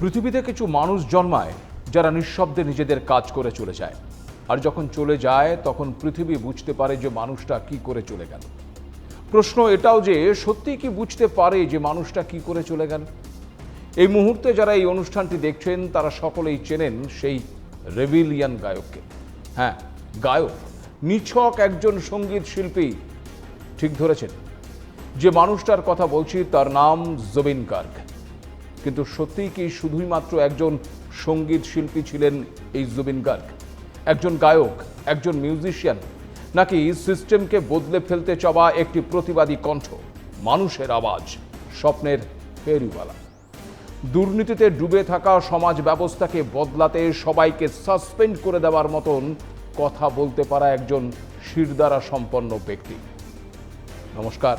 পৃথিবীতে কিছু মানুষ জন্মায় যারা নিঃশব্দে নিজেদের কাজ করে চলে যায়। আর যখন চলে যায়, তখন পৃথিবী বুঝতে পারে যে মানুষটা কি করে চলে গেল। প্রশ্ন এটাও যে, সত্যি কি বুঝতে পারে যে মানুষটা কি করে চলে গেল? এই মুহূর্তে যারা এই অনুষ্ঠানটি দেখছেন, তারা সকলেই চেনেন সেই রেভিলিয়ান গায়ককে। হ্যাঁ গায়ক, নিছক একজন সংগীত শিল্পী। ঠিক ধরেছেন। যে মানুষটার কথা বলছি, তার নাম জবিন গার্গ। কিন্তু সত্যিই কি শুধুই মাত্র একজন সংগীত শিল্পী ছিলেন এই জুবিন গার্গ? একজন গায়ক, একজন মিউজিশিয়ান, নাকি সিস্টেমকে বদলে ফেলতে চাওয়া একটি প্রতিবাদী কণ্ঠ? মানুষের আওয়াজ, স্বপ্নের ফেরিওয়ালা। দুর্নীতিতে ডুবে থাকা সমাজ ব্যবস্থাকে বদলাতে সবাইকে সাসপেন্ড করে দেওয়ার মতন কথা বলতে পারা একজন শিরদারা সম্পন্ন ব্যক্তি। নমস্কার।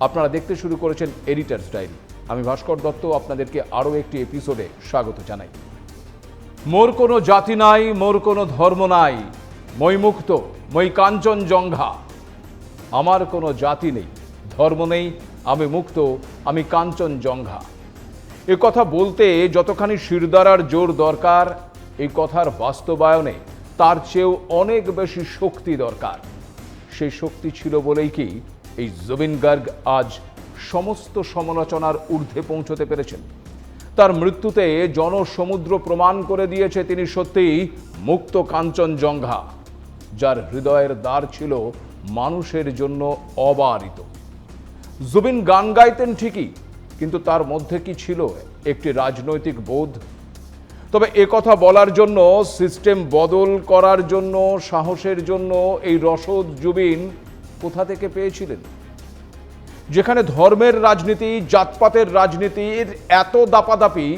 আপনারা দেখতে শুরু করেছেন এডিটার্স ডায়েরি। আমি ভাস্কর দত্ত আপনাদেরকে আরও একটি এপিসোডে স্বাগত জানাই। মোর কোনো জাতি নাই, মোর কোনো ধর্ম নাই মই মুক্ত মই কাঞ্চন জঙ্ঘা। আমার কোনো জাতি নেই, ধর্ম নেই, আমি মুক্ত, আমি কাঞ্চন জঙ্ঘা। এ কথা বলতে যতখানি শিরদারার জোর দরকার এই কথার বাস্তবায়নে তার চেয়েও অনেক বেশি শক্তি দরকার। সেই শক্তি ছিল বলেই কি এই জবিন গার্গ আজ সমস্ত সমালোচনার ঊর্ধ্বে পৌঁছতে পেরেছেন। তার মৃত্যুতে জনসমুদ্র প্রমাণ করে দিয়েছে তিনি সত্যিই মুক্ত কাঞ্চন জঙ্ঘা, যার হৃদয়ের দ্বার ছিল মানুষের জন্য অবারিত। জুবিন গান গাইতেন ঠিকই, কিন্তু তার মধ্যে কি ছিল একটি রাজনৈতিক বোধ? তবে এ কথা বলার জন্য, সিস্টেম বদল করার জন্য, সাহসের জন্য এই রসদ জুবিন কোথা থেকে পেয়েছিলেন? যেখানে ধর্মের রাজনীতি, জাতপাতের রাজনীতির এত দাপাদাপি,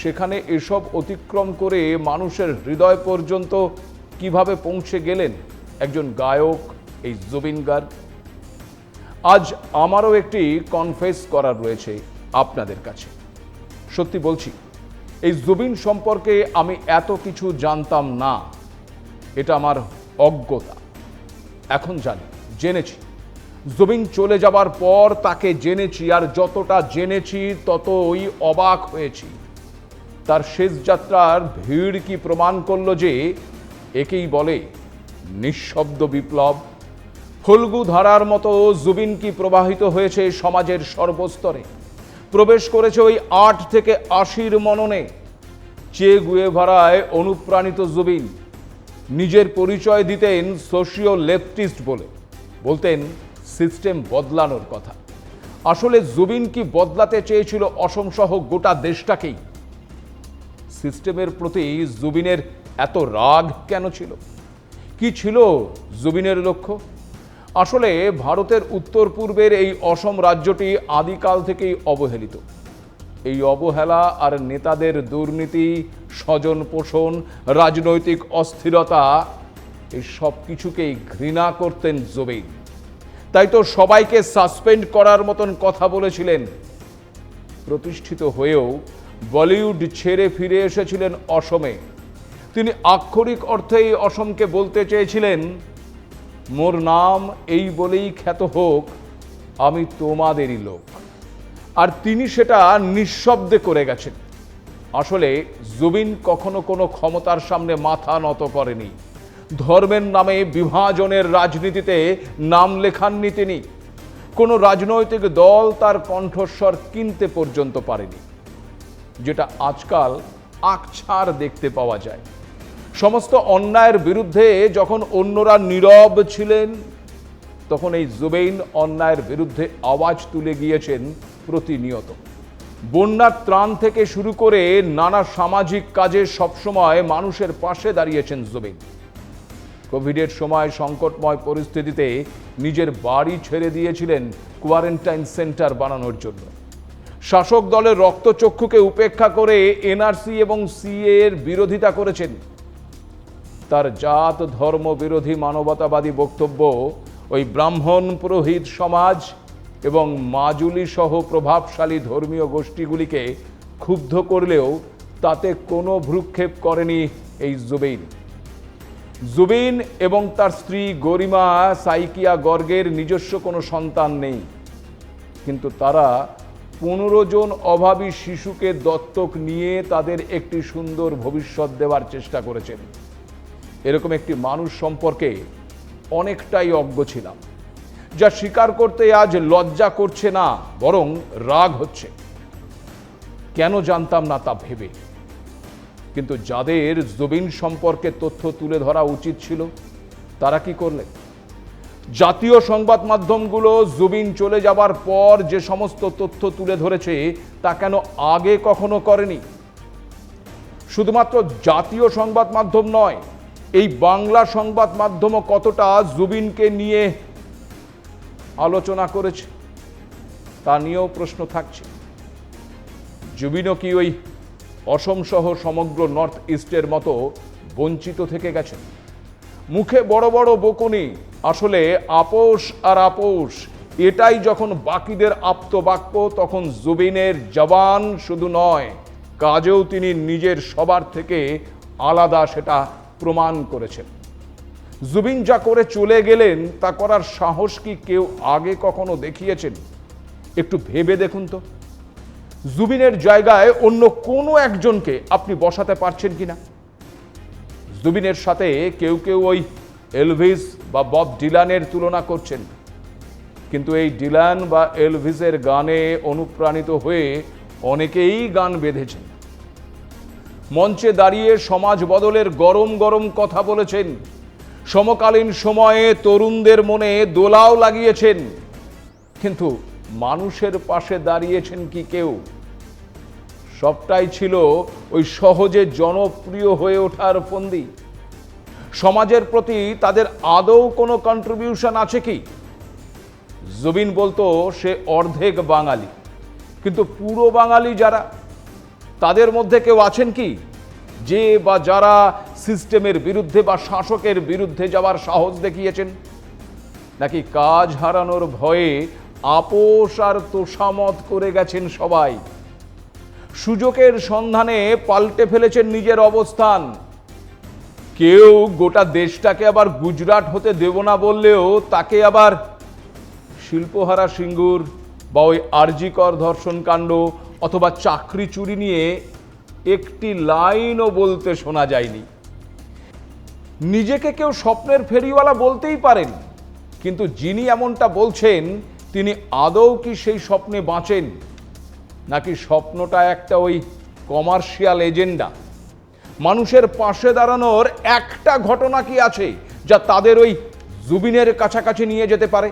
সেখানে এসব অতিক্রম করে মানুষের হৃদয় পর্যন্ত কীভাবে পৌঁছে গেলেন একজন গায়ক, এই জুবিন গার্গ আজ আমারও একটি কনফেস করার রয়েছে আপনাদের কাছে। সত্যি বলছি, এই জুবিন সম্পর্কে আমি এত কিছু জানতাম না। এটা আমার অজ্ঞতা। এখন জানি, জেনেছি। জুবিন চলে যাবার পর তাকে জেনেছি, আর যতটা জেনেছি ততই অবাক হয়েছি। তার শেষ যাত্রার ভিড় কি প্রমাণ করল যে একেই বলে নিঃশব্দ বিপ্লব। ফল্গু ধারার মতো জুবিন কি প্রবাহিত হয়েছে সমাজের সর্বস্তরে? প্রবেশ করেছে ওই আট থেকে আশির মননে। চে গুয়েভারায় অনুপ্রাণিত জুবিন। নিজের পরিচয় দিতেন সোশিও লেফটিস্ট বলে। বলতেন সিস্টেম বদলানোর কথা। আসলে জুবিন কি বদলাতে চেয়েছিল অসমসহ গোটা দেশটাকেই? সিস্টেমের প্রতি জুবিনের এত রাগ কেন ছিল? কি ছিল জুবিনের লক্ষ্য? আসলে ভারতের উত্তর পূর্বের এই অসম রাজ্যটি আদিকাল থেকেই অবহেলিত। এই অবহেলা আর নেতাদের দুর্নীতি, স্বজন পোষণ, রাজনৈতিক অস্থিরতা এই সব কিছুকেই ঘৃণা করতেন জুবিন। তাই তো সবাইকে সাসপেন্ড করার মতন কথা বলেছিলেন। প্রতিষ্ঠিত হয়েও বলিউড ছেড়ে ফিরে এসেছিলেন অসমে। তিনি আক্ষরিক অর্থেই অসমকে বলতে চেয়েছিলেন, মোর নাম এই বলেই খ্যাত হোক, আমি তোমাদেরই লোক। আর তিনি সেটা নিঃশব্দে করে গেছেন। আসলে জুবিন কখনো কোনো ক্ষমতার সামনে মাথা নত করেনি। ধর্মের নামে বিভাজনের রাজনীতিতে নাম লেখাননি তিনি। কোনো রাজনৈতিক দল তার কণ্ঠস্বর কিনতে পর্যন্ত পারেনি। যেটা আজকাল আকছার দেখতে পাওয়া যায়। সমস্ত অন্যায়ের বিরুদ্ধে যখন অন্যরা নীরব ছিলেন, তখন এই জুবেইন অন্যায়ের বিরুদ্ধে আওয়াজ তুলে গিয়েছেন প্রতিনিয়ত। বন্যার ত্রাণ থেকে শুরু করে নানা সামাজিক কাজে সবসময় মানুষের পাশে দাঁড়িয়েছেন জুবেইন। কোভিডের সময় সংকটময় পরিস্থিতিতে নিজের বাড়ি ছেড়ে দিয়েছিলেন কোয়ারেন্টাইন সেন্টার বানানোর জন্য। শাসক দলের রক্তচক্ষুকে উপেক্ষা করে এনআরসি এবং সিএ এর বিরোধিতা করেছেন। তার জাত, ধর্ম বিরোধী মানবতাবাদী বক্তব্য ওই ব্রাহ্মণ পুরোহিত সমাজ এবং মাজুলি সহ প্রভাবশালী ধর্মীয় গোষ্ঠীগুলিকে ক্ষুব্ধ করলেও তাতে কোনো ভ্রুক্ষেপ করেনি এই জুবেইন। জুবিন এবং তার স্ত্রী গরিমা সাইকিয়া গর্গের নিজস্ব কোনো সন্তান নেই। কিন্তু তারা পনেরো জন অভাবী শিশুকে দত্তক নিয়ে তাদের একটি সুন্দর ভবিষ্যৎ দেওয়ার চেষ্টা করেছেন। এরকম একটি মানুষ সম্পর্কে অনেকটাই অজ্ঞ ছিলাম। যা স্বীকার করতে আজ লজ্জা করছে না, বরং রাগ হচ্ছে। কেন জানতাম না তা ভেবে? কিন্তু যাদের জবিন সম্পর্কে তথ্য তুলে ধরা উচিত ছিল, তারা কি করলেন জাতীয় সংবাদ মাধ্যমগুলো জুবিন চলে যাবার পর যে সমস্ত তথ্য তুলে ধরেছে, তা কেন আগে কখনো করেনি? শুধুমাত্র জাতীয় সংবাদ মাধ্যম নয়, এই বাংলা সংবাদ মাধ্যমও কতটা জুবিনকে নিয়ে আলোচনা করেছে, তা নিয়েও প্রশ্ন থাকছে। জুবিনও কি ওই অসম সহ সমগ্র নর্থ ইস্টের মতো বঞ্চিত থেকে গেছেন। মুখে বড় বড় বকুনি, আসলে আপোষ আর আপোষ, এটাই যখন বাকিদের আপ্তবাক্য, তখন জুবিনের জবান শুধু নয়, কাজেও তিনি নিজের সবার থেকে আলাদা সেটা প্রমাণ করেছেন। জুবিন যা করে চলে গেলেন, তা করার সাহস কি কেউ আগে কখনো দেখিয়েছেন? একটু ভেবে দেখুন তো। জুবিনের জায়গায় অন্য কোনো একজনকে আপনি বসাতে পারছেন কি না জুবিনের সাথে কেউ কেউ ওই এলভিস বা বব ডিলানের তুলনা করছেন। কিন্তু এই ডিলান বা এলভিসের গানে অনুপ্রাণিত হয়ে অনেকেই গান বেঁধেছেন। মঞ্চে দাঁড়িয়ে সমাজ বদলের গরম গরম কথা বলেছেন। সমকালীন সময়ে তরুণদের মনে দোলাও লাগিয়েছেন। কিন্তু মানুষের পাশে দাঁড়িয়েছেন কি কেউ? সবটাই ছিল ওই সহজে জনপ্রিয় হয়ে ওঠার ফন্দি। সমাজের প্রতি তাদের আদৌ কোনো কন্ট্রিবিউশন আছে কি? জবিন বলতো, সে অর্ধেক বাঙালি। কিন্তু পুরো বাঙালি যারা, তাদের মধ্যে কেউ আছেন কি? যে বা যারা সিস্টেমের বিরুদ্ধে বা শাসকের বিরুদ্ধে যাওয়ার সাহস দেখিয়েছেন? নাকি কাজ হারানোর ভয়ে আপোষ আর তোষামত করে গেছেন সবাই। সুযোগের সন্ধানে পাল্টে ফেলেছেন নিজের অবস্থান। কেউ গোটা দেশটাকে আবার গুজরাট হতে দেব না বললেও তাকে আবার শিল্পহারা সিঙ্গুর বা ওই আরজিকর ধর্ষণ কাণ্ড অথবা চাকরি চুরি নিয়ে একটি লাইনও বলতে শোনা যায়নি। নিজেকে কেউ স্বপ্নের ফেরিওয়ালা বলতেই পারেন, কিন্তু যিনি এমনটা বলছেন তিনি আদৌ কি সেই স্বপ্নে বাঁচেন? নাকি স্বপ্নটা একটা ওই কমার্শিয়াল এজেন্ডা? মানুষের পাশে দাঁড়ানোর একটা ঘটনা কি আছে যা তাদের ওই জুবিনের কাছাকাছি নিয়ে যেতে পারে?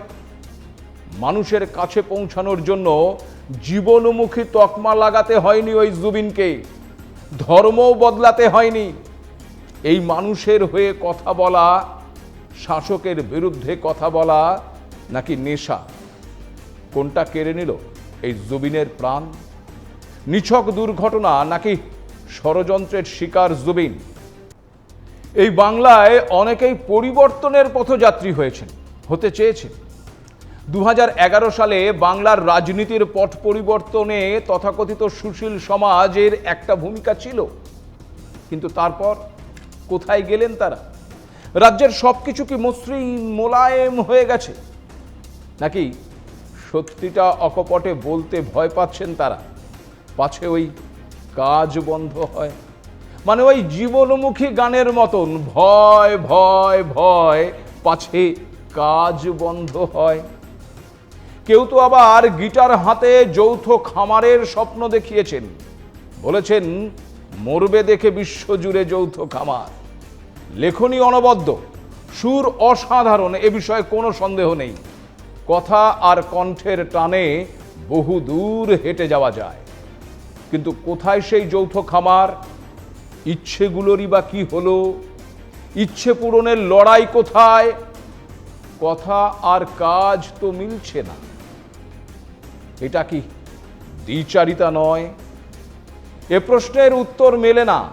মানুষের কাছে পৌঁছানোর জন্য জীবনমুখী তকমা লাগাতে হয়নি ওই জুবিনকে। ধর্মও বদলাতে হয়নি। এই মানুষের হয়ে কথা বলা, শাসকের বিরুদ্ধে কথা বলা নাকি নেশা? কোনটা কেড়ে নিল? এই জুবিনের প্রাণ? নিছক দুর্ঘটনা নাকি ষড়যন্ত্রের শিকার জুবিন? এই বাংলায় অনেকেই পরিবর্তনের পথযাত্রী হয়েছেন, হতে চেয়েছেন। দু হাজার এগারো সালে বাংলার রাজনীতির পট পরিবর্তনে তথাকথিত সুশীল সমাজের একটা ভূমিকা ছিল। কিন্তু তারপর কোথায় গেলেন তারা? রাজ্যের সব কিছু কি মসৃণ মোলায়েম হয়ে গেছে? নাকি সত্যিটা অকপটে বলতে ভয় পাচ্ছেন তারা। পাছে ওই কাজ বন্ধ হয়। মানে ওই জীবনমুখী গানের মতন ভয় ভয় ভয় পাছে কাজ বন্ধ হয়। কেউ তো আবার গিটার হাতে যৌথ খামারের স্বপ্ন দেখিয়েছেন। বলেছেন, মরবে দেখে বিশ্বজুড়ে যৌথ খামার। লেখনী অনবদ্য, সুর অসাধারণ, এ বিষয়ে কোনো সন্দেহ নেই। কথা আর কণ্ঠের টানে বহু দূর হেঁটে যাওয়া যায়। কিন্তু কোথায় সেই যৌথ খামার? ইচ্ছেগুলোরই বা কি হলো? ইচ্ছে পূরণের লড়াই কোথায়? কথা আর কাজ তো মিলছে না। এটা কি দ্বিচারিতা নয়? এ প্রশ্নের উত্তর মেলে না।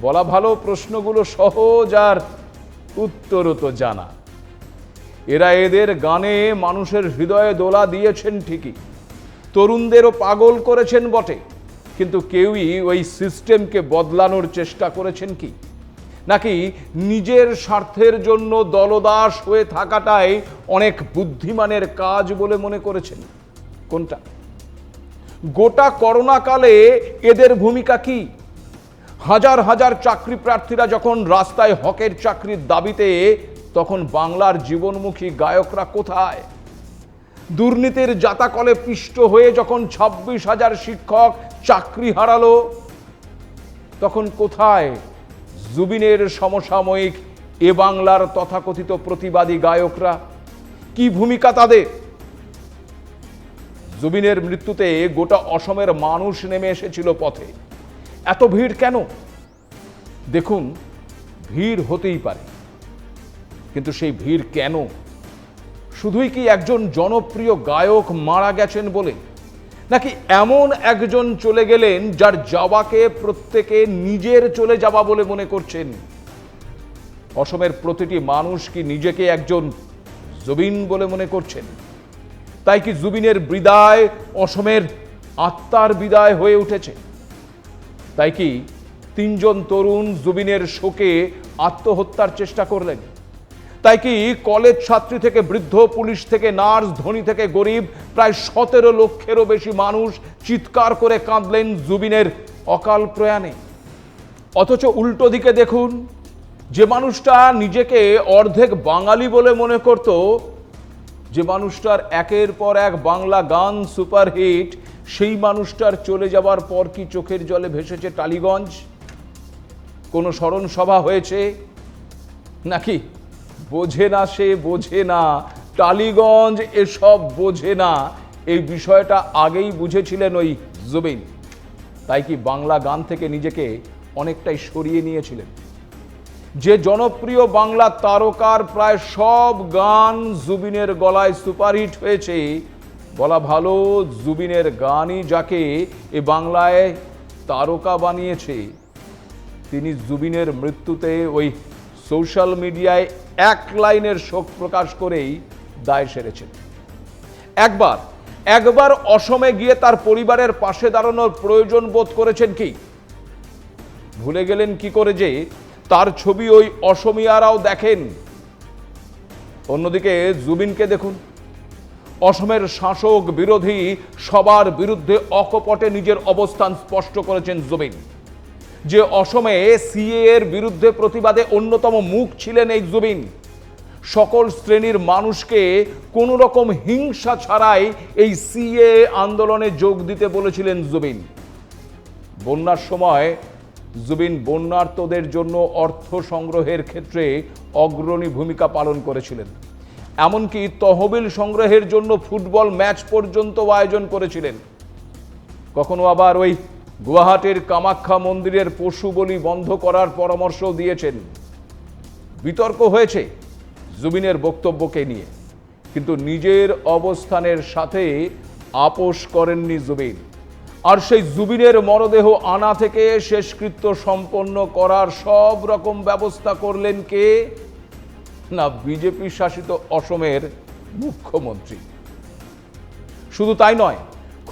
বলা ভালো প্রশ্নগুলো সহজ আর উত্তরও তো জানা। এরা এদের গানে মানুষের হৃদয়ে দোলা দিয়েছেন ঠিকই। তরুণদেরও পাগল করেছেন বটে। কিন্তু কেউই ওই সিস্টেমকে বদলানোর চেষ্টা করেছেন কি? নাকি নিজের স্বার্থের জন্য দলদাস হয়ে থাকাটাই অনেক বুদ্ধিমানের কাজ বলে মনে করেছেন? কোনটা? গোটা করোনা কালে এদের ভূমিকা কি? হাজার হাজার চাকরি প্রার্থীরা যখন রাস্তায় হকের চাকরির দাবিতে তখন বাংলার জীবনমুখী গায়করা কোথায়? দুর্নীতির জাতাকলে পিষ্ট হয়ে যখন ছাব্বিশ হাজার শিক্ষক চাকরি হারালো, তখন কোথায় জুবিনের সমসাময়িক এ বাংলার তথাকথিত প্রতিবাদী গায়করা? কি ভূমিকা তাদের? জুবিনের মৃত্যুতে গোটা অসমের মানুষ নেমে এসেছিল পথে। এত ভিড় কেন? দেখুন, ভিড় হতেই পারে। কিন্তু সেই ভিড় কেন? শুধুই কি একজন জনপ্রিয় গায়ক মারা গেছেন বলে? নাকি এমন একজন চলে গেলেন যার যাওয়াকে প্রত্যেকে নিজের চলে যাওয়া বলে মনে করছেন? অসমের প্রতিটি মানুষ কি নিজেকে একজন জুবিন বলে মনে করছেন? তাই কি জুবিনের বিদায় অসমের আত্মার বিদায় হয়ে উঠেছে? তাই কি তিনজন তরুণ জুবিনের শোকে আত্মহত্যার চেষ্টা করলেন? তাই কি কলেজ ছাত্রী থেকে বৃদ্ধ, পুলিশ থেকে নার্স, ধনী থেকে গরিব, প্রায় সতেরো লক্ষেরও বেশি মানুষ চিৎকার করে কাঁদলেন জুবিনের অকাল প্রয়াণে। অথচ উল্টো দিকে দেখুন, যে মানুষটা নিজেকে অর্ধেক বাঙালি বলে মনে করত, যে মানুষটার একের পর এক বাংলা গান সুপারহিট, সেই মানুষটার চলে যাবার পর কি চোখের জলে ভেসেছে টালিগঞ্জ? কোনো স্মরণ সভা হয়েছে? নাকি বোঝে না সে বোঝে না। টালিগঞ্জ এসব বোঝে না। এই বিষয়টা আগেই বুঝেছিলেন ওই জুবিন। তাই কি বাংলা গান থেকে নিজেকে অনেকটাই সরিয়ে নিয়েছিলেন? যে জনপ্রিয় বাংলা তারকার প্রায় সব গান জুবিনের গলায় সুপারহিট হয়েছে, বলা ভালো জুবিনের গানই যাকে এ বাংলায় তারকা বানিয়েছে। তিনি জুবিনের মৃত্যুতে ওই সোশ্যাল মিডিয়ায় এক লাইনের শোক প্রকাশ করেই দায় সেরেছেন। একবার একবার অসমে গিয়ে তার পরিবারের পাশে দাঁড়ানোর প্রয়োজন বোধ করেছেন কি? ভুলে গেলেন কি করে যে তার ছবি ওই অসমিয়ারাও দেখেন। অন্যদিকে জুবিনকে দেখুন। অসমের শাসক বিরোধী সবার বিরুদ্ধে অকপটে নিজের অবস্থান স্পষ্ট করেছেন জুবিন। যে অসমে সিএ এর বিরুদ্ধে প্রতিবাদে অন্যতম মুখ ছিলেন এই জুবিন। সকল শ্রেণির মানুষকে কোন রকম হিংসা ছাড়াই এই সিএ আন্দোলনে যোগ দিতে বলেছিলেন জুবিন। বন্যার সময় জুবিন বন্যার্তদের জন্য অর্থ সংগ্রহের ক্ষেত্রে অগ্রণী ভূমিকা পালন করেছিলেন। এমনকি তহবিল সংগ্রহের জন্য ফুটবল ম্যাচ পর্যন্ত আয়োজন করেছিলেন। কখনো আবার ওই গুয়াহাটির কামাখ্যা মন্দিরের পশু বলি বন্ধ করার পরামর্শ দিয়েছেন। বিতর্ক হয়েছে জুবিনের বক্তব্যকে নিয়ে। কিন্তু নিজের অবস্থানের সাথে আপোষ করেননি জুবিন। আর সেই জুবিনের মরদেহ আনা থেকে শেষকৃত্য সম্পন্ন করার সব রকম ব্যবস্থা করলেন কে? না, বিজেপি শাসিত অসমের মুখ্যমন্ত্রী। শুধু তাই নয়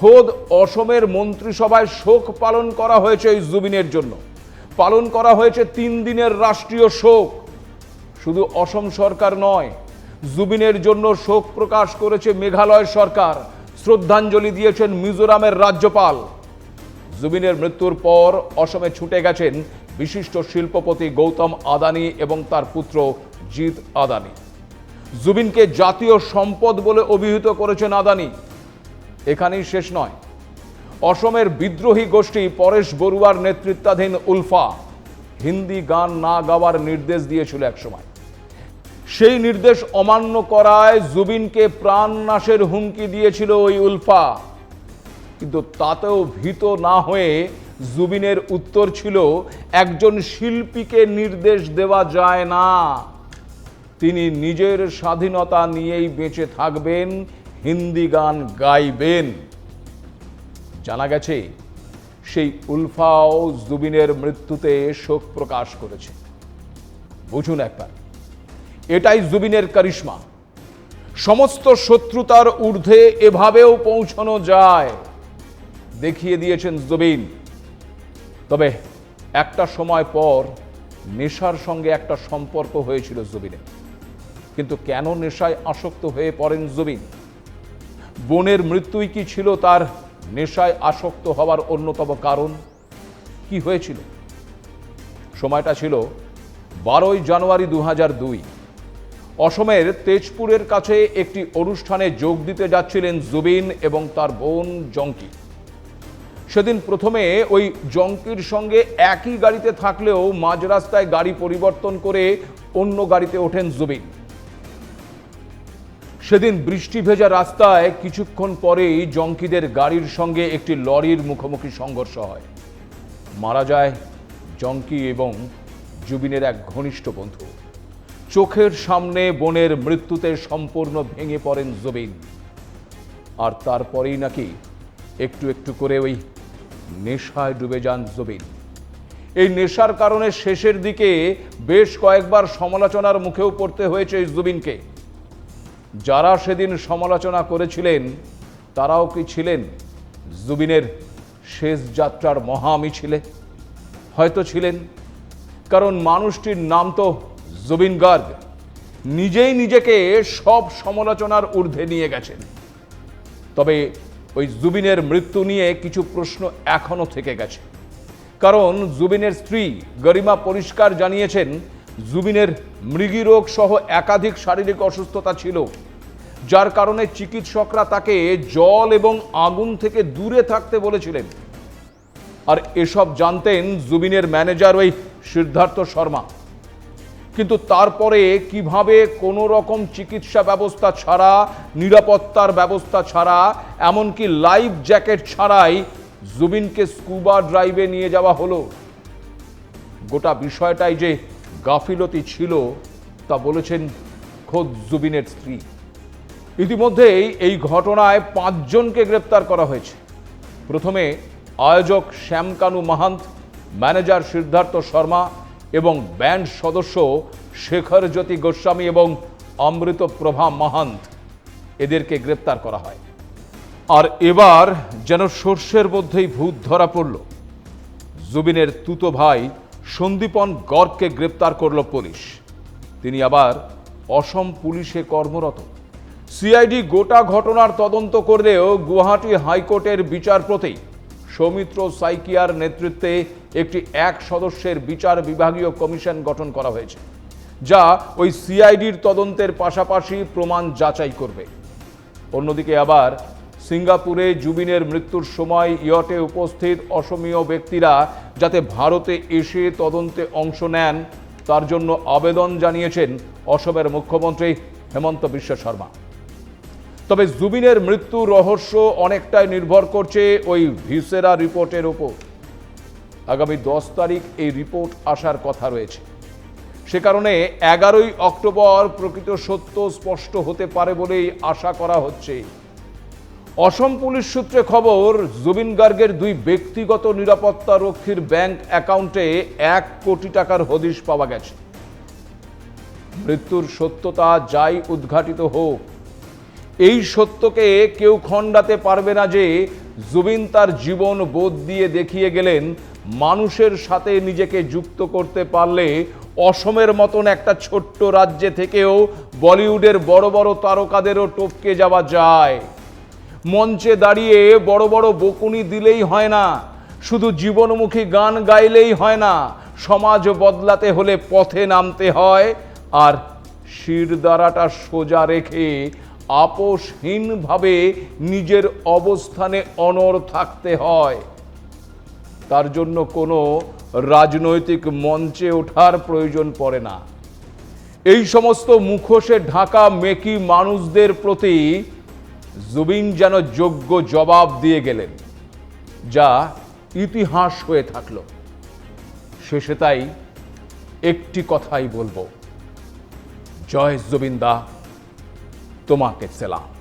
খোদ অসমের মন্ত্রিসভায় শোক পালন করা হয়েছে এই জুবিনের জন্য। পালন করা হয়েছে তিন দিনের রাষ্ট্রীয় শোক। শুধু অসম সরকার নয়, জুবিনের জন্য শোক প্রকাশ করেছে মেঘালয় সরকার। শ্রদ্ধাঞ্জলি দিয়েছেন মিজোরামের রাজ্যপাল। জুবিনের মৃত্যুর পর অসমে ছুটে গেছেন বিশিষ্ট শিল্পপতি গৌতম আদানি এবং তার পুত্র জিৎ আদানি। জুবিনকে জাতীয় সম্পদ বলে অভিহিত করেছেন আদানি। এখানেই শেষ নয়। অসমের বিদ্রোহী গোষ্ঠী পরেশ বড়ুয়ার নেতৃত্বাধীন উলফা হিন্দি গান না গাওয়ার নির্দেশ দিয়েছিল একসময়। সেই নির্দেশ অমান্য করায় জুবিনকে প্রাণ নাশের হুমকি দিয়েছিল ওই উলফা। কিন্তু তাতেও ভীত না হয়ে জুবিনের উত্তর ছিল, একজন শিল্পীকে নির্দেশ দেওয়া যায় না। তিনি নিজের স্বাধীনতা নিয়েই বেঁচে থাকবেন হিন্দি গান গাইবেন। জানা গেছে, সেই উলফাও জুবিনের মৃত্যুতে শোক প্রকাশ করেছে। বুঝুন একবার, এটাই জুবিনের কারিশমা। সমস্ত শত্রুতার ঊর্ধ্বে এভাবেও পৌঁছানো যায়। দেখিয়ে দিয়েছেন জুবিন। তবে একটা সময় পর নেশার সঙ্গে একটা সম্পর্ক হয়েছিল জুবিনের। কিন্তু কেন নেশায় আসক্ত হয়ে পড়েন জুবিন? বোনের মৃত্যুই কি ছিল তার নেশায় আসক্ত হওয়ার অন্যতম কারণ? কি হয়েছিল? সময়টা ছিল বারোই জানুয়ারি দু দুই। অসমের তেজপুরের কাছে একটি অনুষ্ঠানে যোগ দিতে যাচ্ছিলেন জুবিন এবং তার বোন জঙ্কি। সেদিন প্রথমে ওই জঙ্কির সঙ্গে একই গাড়িতে থাকলেও মাঝ রাস্তায় গাড়ি পরিবর্তন করে অন্য গাড়িতে ওঠেন জুবিন। সেদিন বৃষ্টি ভেজা রাস্তায় কিছুক্ষণ পরেই জঙ্কিদের গাড়ির সঙ্গে একটি লরির মুখোমুখি সংঘর্ষ হয়। মারা যায় জঙ্কি এবং জুবিনের এক ঘনিষ্ঠ বন্ধু। চোখের সামনে বোনের মৃত্যুতে সম্পূর্ণ ভেঙে পড়েন জুবিন। আর তারপরেই নাকি একটু একটু করে ওই নেশায় ডুবে যান জুবিন। এই নেশার কারণে শেষের দিকে বেশ কয়েকবার সমালোচনার মুখেও পড়তে হয়েছে জুবিনকে। যারা সেদিন সমালোচনা করেছিলেন, তারাও কি ছিলেন জুবিনের শেষ যাত্রার মহা মিছিলে হয়তো ছিলেন। কারণ মানুষটির নাম তো জুবিন গার্গ। নিজেই নিজেকে সব সমালোচনার ঊর্ধ্বে নিয়ে গেছেন। তবে ওই জুবিনের মৃত্যু নিয়ে কিছু প্রশ্ন এখনও থেকে গেছে। কারণ জুবিনের স্ত্রী গরিমা পরিষ্কার জানিয়েছেন জুবিনের মৃগীরোগ সহ একাধিক শারীরিক অসুস্থতা ছিল, যার কারণে চিকিৎসকরা তাকে জল এবং আগুন থেকে দূরে থাকতে বলেছিলেন। আর এসব জানতেন জুবিনের ম্যানেজার ওই সিদ্ধার্থ শর্মা। কিন্তু তারপরে কীভাবে কোনো রকম চিকিৎসা ব্যবস্থা ছাড়া, নিরাপত্তার ব্যবস্থা ছাড়া, এমনকি লাইফ জ্যাকেট ছাড়াই জুবিনকে স্কুবা ড্রাইভে নিয়ে যাওয়া হলো। গোটা বিষয়টাই যে গাফিলতি ছিল তা বলেছেন খোদ জুবিনের স্ত্রী। ইতিমধ্যেই এই ঘটনায় পাঁচজনকে গ্রেপ্তার করা হয়েছে। প্রথমে আয়োজক শ্যামকানু মাহান্ত, ম্যানেজার সিদ্ধার্থ শর্মা এবং ব্যান্ড সদস্য শেখর জ্যোতি গোস্বামী এবং অমৃত প্রভা মাহান্ত এদেরকে গ্রেপ্তার করা হয়। আর এবার যেন সর্ষের মধ্যেই ভূত ধরা পড়ল। জুবিনের তুতো ভাই সন্দীপন গড়কে গ্রেপ্তার করল পুলিশ। তিনি আবার অসম পুলিশে কর্মরত। সিআইডি গোটা ঘটনার তদন্ত করলেও গুয়াহাটি হাইকোর্টের বিচারপতি সৌমিত্র সাইকিয়ার নেতৃত্বে একটি এক সদস্যের বিচার বিভাগীয় কমিশন গঠন করা হয়েছে, যা ওই সিআইডির তদন্তের পাশাপাশি প্রমাণ যাচাই করবে। অন্যদিকে আবার সিঙ্গাপুরে জুবিনের মৃত্যুর সময় ইয়টে উপস্থিত অসমীয় ব্যক্তিরা যাতে ভারতে এসে তদন্তে অংশ নেন, তার জন্য আবেদন জানিয়েছেন অসমের মুখ্যমন্ত্রী হেমন্ত বিশ্ব শর্মা। তবে জুবিনের মৃত্যু রহস্য অনেকটাই নির্ভর করছে ওই ভিসেরা রিপোর্টের ওপর। আগামী দশ তারিখ এই রিপোর্ট আসার কথা রয়েছে। সে কারণে এগারোই অক্টোবর প্রকৃত সত্য স্পষ্ট হতে পারে বলেই আশা করা হচ্ছে। অসম পুলিশ সূত্রে খবর, জুবিন গার্গের দুই ব্যক্তিগত নিরাপত্তা রক্ষীর ব্যাংক অ্যাকাউন্টে এক কোটি টাকার হদিশ পাওয়া গেছে। মৃত্যুর সত্যতা যাই উদ্ঘাটিত হোক, এই সত্যকে কেউ খণ্ডাতে পারবে না যে জুবিন তার জীবন বোধ দিয়ে দেখিয়ে গেলেন, মানুষের সাথে নিজেকে যুক্ত করতে পারলে অসমের মতন একটা ছোট্ট রাজ্যে থেকেও বলিউডের বড় বড় তারকাদেরও টপকে যাওয়া যায়। মঞ্চে দাঁড়িয়ে বড় বড় বকুনি দিলেই হয় না। শুধু জীবনমুখী গান গাইলেই হয় না, সমাজ বদলাতে হলে পথে নামতে হয়। আর শিরদাঁড়াটা সোজা রেখে আপোষহীনভাবে নিজের অবস্থানে অনর থাকতে হয়। তার জন্য কোনো রাজনৈতিক মঞ্চে ওঠার প্রয়োজন পড়ে না। এই সমস্ত মুখোশে ঢাকা মেকি মানুষদের প্রতি জুবিন যেন যোগ্য জবাব দিয়ে গেলেন, যা ইতিহাস হয়ে থাকল। শেষে তাই একটি কথাই বলব। জয় জুবিন দা, তোমাকে সেলাম।